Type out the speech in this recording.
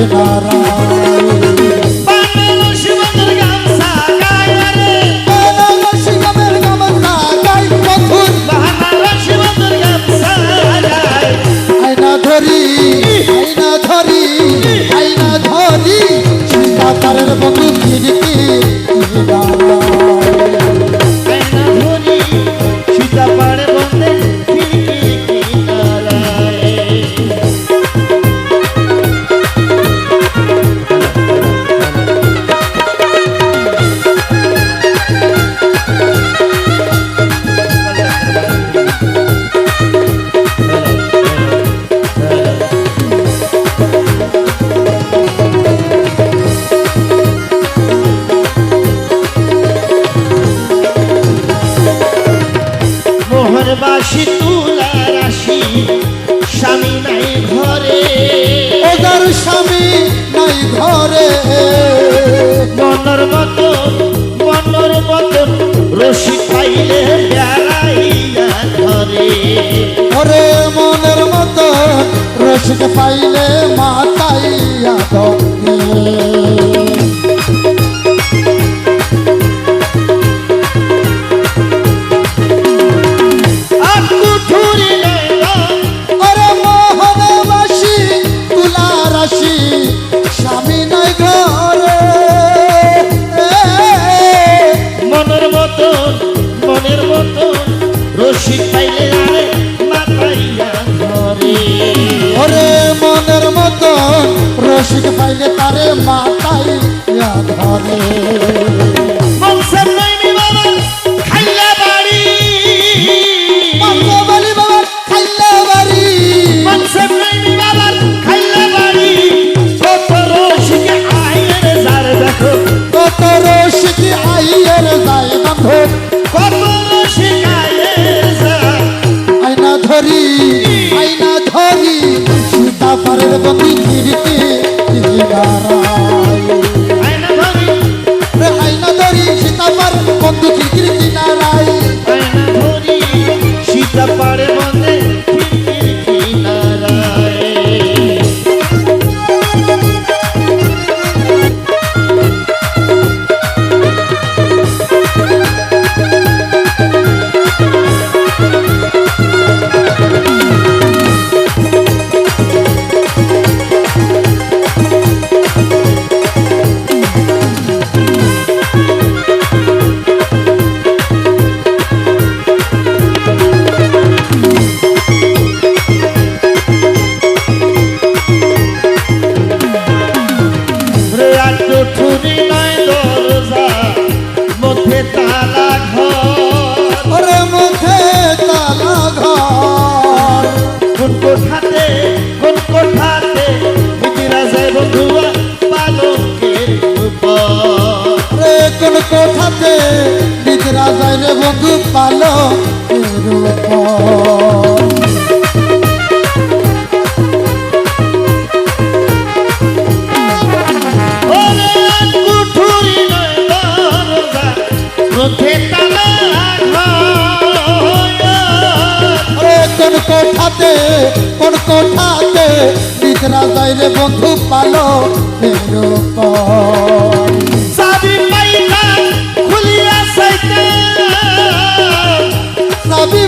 દિલારા মনের মতন মনের মতন রশি পাইলে পাইলে তারে মাতাইয়া ধরে। মনসের নইমি বাবা খাইলা বাড়ি। বলি বাবা খাইলে বাড়ি। মনসের নইমি বাবা খাইলা বাড়ি। কত রশিকে আইনের যার দেখো। কত রসিক আইয়ের যায় বান্ধব কত রশিক আইনের যার আইনা ধরি আইনা ধরি সীতা পারের বন্দি কিরিতে আয়না কোঠাতে নিদ্রা যায় রে বন্ধু পালো কোঠাতে, কোন কোঠাতে নিদ্রা যায় রে বন্ধু পালো উপর